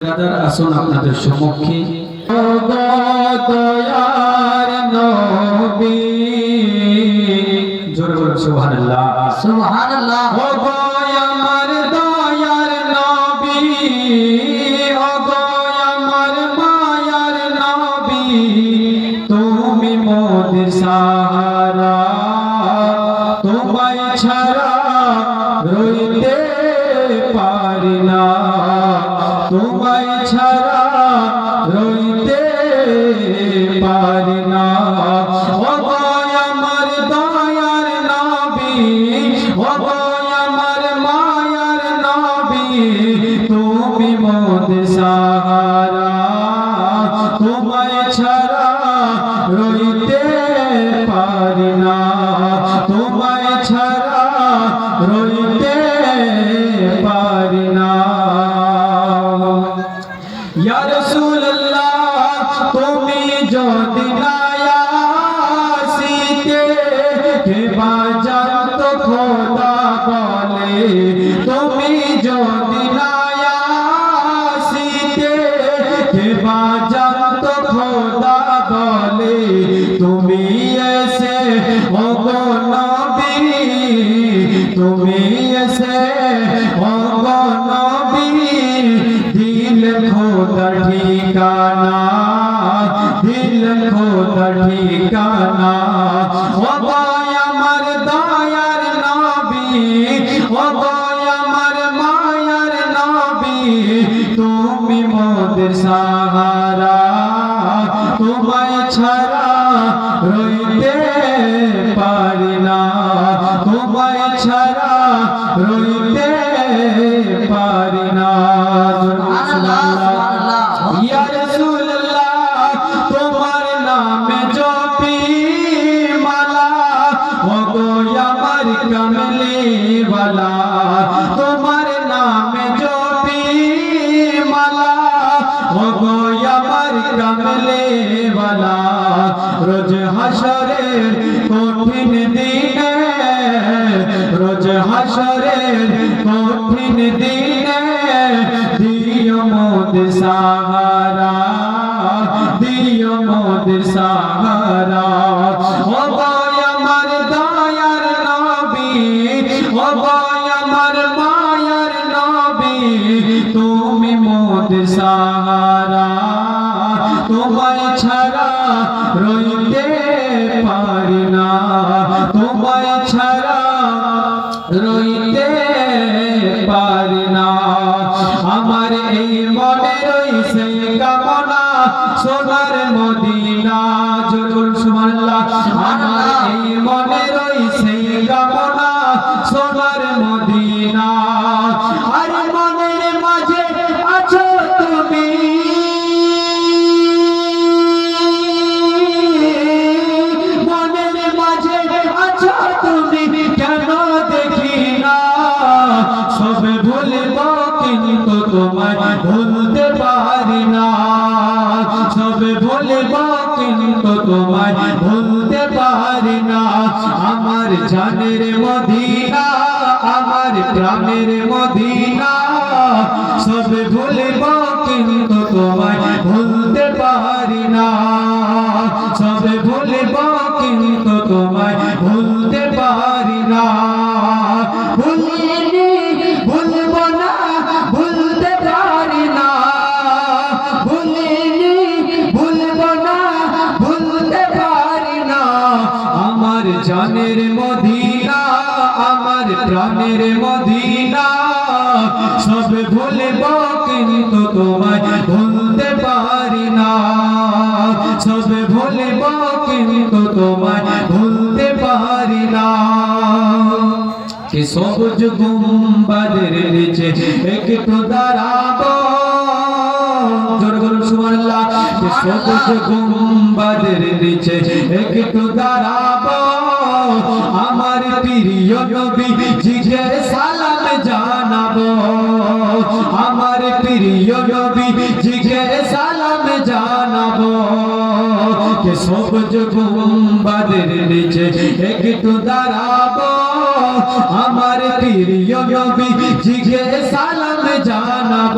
আসুন আপনাদের সম্মুখে। জোরে বলুন সুবহানাল্লাহ। সুবহানাল্লাহ। ও গো আমার দয়ার নবী। ও গো আমার মায়ার নবী। তুমি মোদের সাহারা তোমায় ছাড়া রইতে পারি না। আমার দয়ার নবী আমার মায়ার নবী, তুমি মোদের সাহারা। তোমায় ছাড়া রইতে খোদা বলে, তুমি যদি না আসিতে বাজাত খোদা বলে, তুমি এসে, ওগো নবী, তুমি এসে, ওগো দিল খোদা ঠিকানা, দিল খোদা ঠিকানা ও আমার মায়ার নবী, তুমি মোদের সাহারা। তোমায় ছাড়া রইতে পারি না। তোমায় ছাড়া রইতে পারি আমার কমলি वाला রোজ হাসরের কঠিন দিনে রোজ হাসরের কঠিন দিনে দিও মোদ সাহারা দিও মোদ সাহারা ও গয় আমার দয়ার নবী ও গয় আমার মায়ার নবী তুমি মোদ সাহারা তোমায় ছাড়া রইতে পারি না। তোমায় ছাড়া রইতে পারি না। আমার এই মনে রইছে কামনা সোনার মদিনা। জরুর সুমাল্লাহ আমার এই মনে রইছে সব ভুলব কিন্তু তোমায় ভুলতে পারি না। আমার জানের মদিনা, আমার প্রাণের মদিনা। সব ভুলব কিন্তু তোমায় ভুলতে পারি না। সব ভুলব কিন্তু তোমায় ভুলতে পারি না। জানের মদিনা, আমার প্রাণের মদিনা। সব ভুলব কিন্তু তোমায় ভুলতে পারি না। সব ভুলব কিন্তু তোমায় ভুলতে পারি না। সবুজ গুম্বাদের নিচে, একটু দাঁড়াবো। জোর সবুজ গুম্বাদের নিচে, একটু দাঁড়াবো। প্রিয় নবী জিকে সালাম জানাব। আমার প্রিয় নবী জিকে সালাম জানাব। কে সবুজ গুম্বাদের নিচে একটু দাঁড়াবো। আমার প্রিয় নবী জিকে সালাম জানাব।